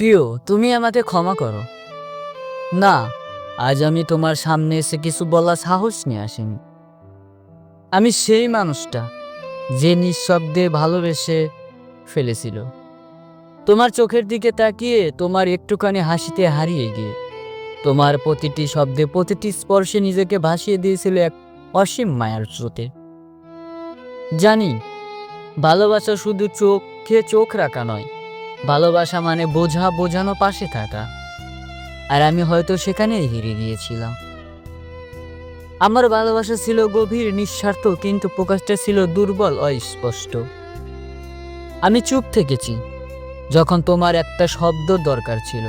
প্রিয়, তুমি আমাকে ক্ষমা করো। না, আজ আমি তোমার সামনে এসে কিছু বলার সাহস নিয়ে আসিনি। আমি সেই মানুষটা যে নিঃশব্দে ভালোবেসে ফেলেছিল। তোমার চোখের দিকে তাকিয়ে তোমার একটুখানি হাসিতে হারিয়ে গিয়ে, তোমার প্রতিটি শব্দে প্রতিটি স্পর্শে নিজেকে ভাসিয়ে দিয়েছিল এক অসীম মায়ার স্রোতে। জানি, ভালোবাসা শুধু চোখে চোখ রাখা নয় ভালোবাসা মানে বোঝা, বোঝানো পাশে থাকা। আর আমি হয়তো সেখানেই হেরে গিয়েছিলাম। আমার ভালোবাসা ছিল গভীর, নিঃস্বার্থ, কিন্তু প্রকাশটা ছিল দুর্বল, অস্পষ্ট। আমি চুপ থেকেছি, যখন তোমার একটা শব্দ দরকার ছিল।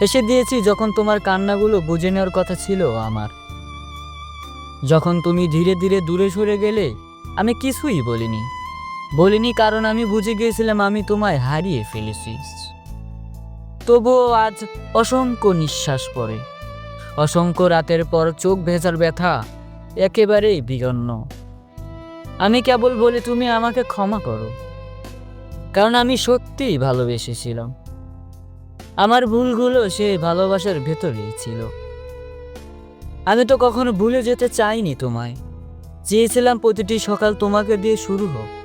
হেসে দিয়েছি যখন তোমার কান্নাগুলো বুঝে নেওয়ার কথা ছিল আমার। যখন তুমি ধীরে ধীরে দূরে সরে গেলে, আমি কিছুই বলিনি। বলিনি কারণ আমি বুঝে গিয়েছিলাম আমি তোমায় হারিয়ে ফেলেছি। তবুও আজ অসংখ্য নিঃশ্বাস পড়ে। অসংখ্য রাতের পর চোখ ভেজার ব্যথা একেবারেই বিগন্ন আমি কেবল বলি, তুমি আমাকে ক্ষমা করো। কারণ আমি সত্যিই ভালোবেসেছিলাম। আমার ভুলগুলো সে ভালোবাসার ভেতরেই ছিল। আমি তো কখনো ভুলে যেতে চাইনি তোমায়। চেয়েছিলাম প্রতিটি সকাল তোমাকে দিয়ে শুরু হোক।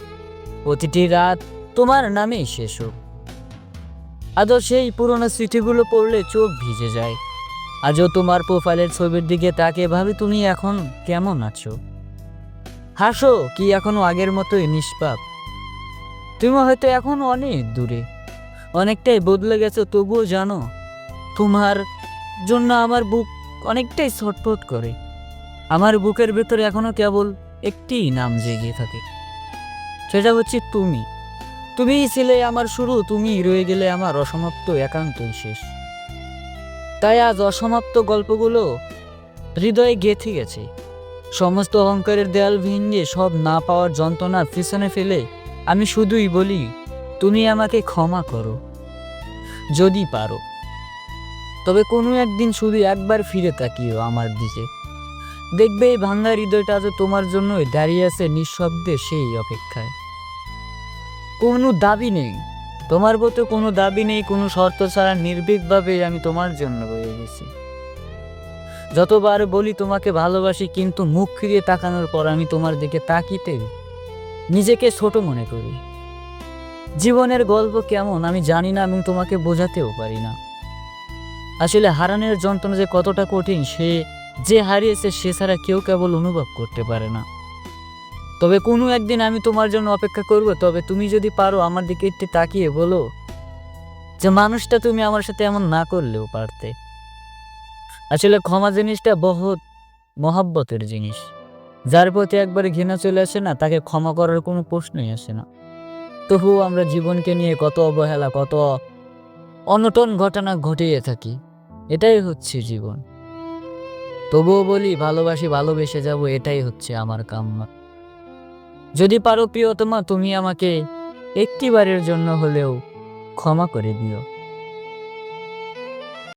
প্রতিটি রাত তোমার নামেই শেষ হোক। আজও সেই পুরোনো স্মৃতিগুলো পড়লে চোখ ভিজে যায়। আজও তোমার প্রোফাইলের ছবির দিকে তাকে ভাবি তুমি এখন কেমন আছো। হাসো কি এখনও আগের মতোই নিষ্পাপ। তুমি হয়তো এখন অনেক দূরে। অনেকটাই বদলে গেছো, তবুও জানো, তোমার জন্য আমার বুক অনেকটাই ছটফট করে। আমার বুকের ভেতরে এখনও কেবল একটিই নাম জেগে থাকে। সেটা হচ্ছে তুমি। তুমিই ছিলে আমার শুরু, তুমি রয়ে গেলে আমার অসমাপ্ত একান্তই শেষ। তাই আজ অসমাপ্ত গল্পগুলো হৃদয়ে গেঁথে গেছে। সমস্ত অহংকারের দেয়াল ভেঙে সব না পাওয়ার যন্ত্রণার পিছনে ফেলে আমি শুধুই বলি, তুমি আমাকে ক্ষমা করো, যদি পারো। তবে কোনো একদিন শুধু একবার ফিরে তাকিও আমার দিকে। দেখবে এই ভাঙ্গা হৃদয়টা আজ তোমার জন্যই দাঁড়িয়ে আছে নিঃশব্দে সেই অপেক্ষায়। কোনো দাবি নেই। তোমার প্রতি কোনো দাবি নেই, কোনো শর্ত ছাড়া নির্ভীকভাবে আমি তোমার জন্য রয়ে গেছি যতবার বলি তোমাকে ভালোবাসি, কিন্তু মুখ ফিরিয়ে তাকানোর পর আমি তোমার দিকে তাকিতে নিজেকে ছোট মনে করি। জীবনের গল্প কেমন আমি জানি না এবং তোমাকে বোঝাতেও পারি না। আসলে হারানোর যন্ত্রণা যে কতটা কঠিন, সে যে হারিয়েছে সে ছাড়া কেউ কেবল অনুভব করতে পারে না। তবে কোনো একদিন আমি তোমার জন্য অপেক্ষা করব, তবে তুমি যদি পারো আমার দিকে একটু তাকিয়ে বলো যে মানুষটা তুমি আমার সাথে এমন না করলেও পারতে। আসলে ক্ষমা জিনিসটা বহুত মহাব্বতের জিনিস। যার প্রতি একবার ঘৃণা চলে আসে না, তাকে ক্ষমা করার কোনো প্রশ্নই আসে না। তবুও আমরা জীবনকে নিয়ে কত অবহেলা, কত অনটন ঘটনা ঘটিয়ে থাকি। এটাই হচ্ছে জীবন। তবুও বলি, ভালোবাসি, ভালোবেসে যাব, এটাই হচ্ছে আমার কাম্য। যদি পারো প্রিয়তমা তুমি আমাকে একটিবারের জন্য হলেও ক্ষমা করে দিও।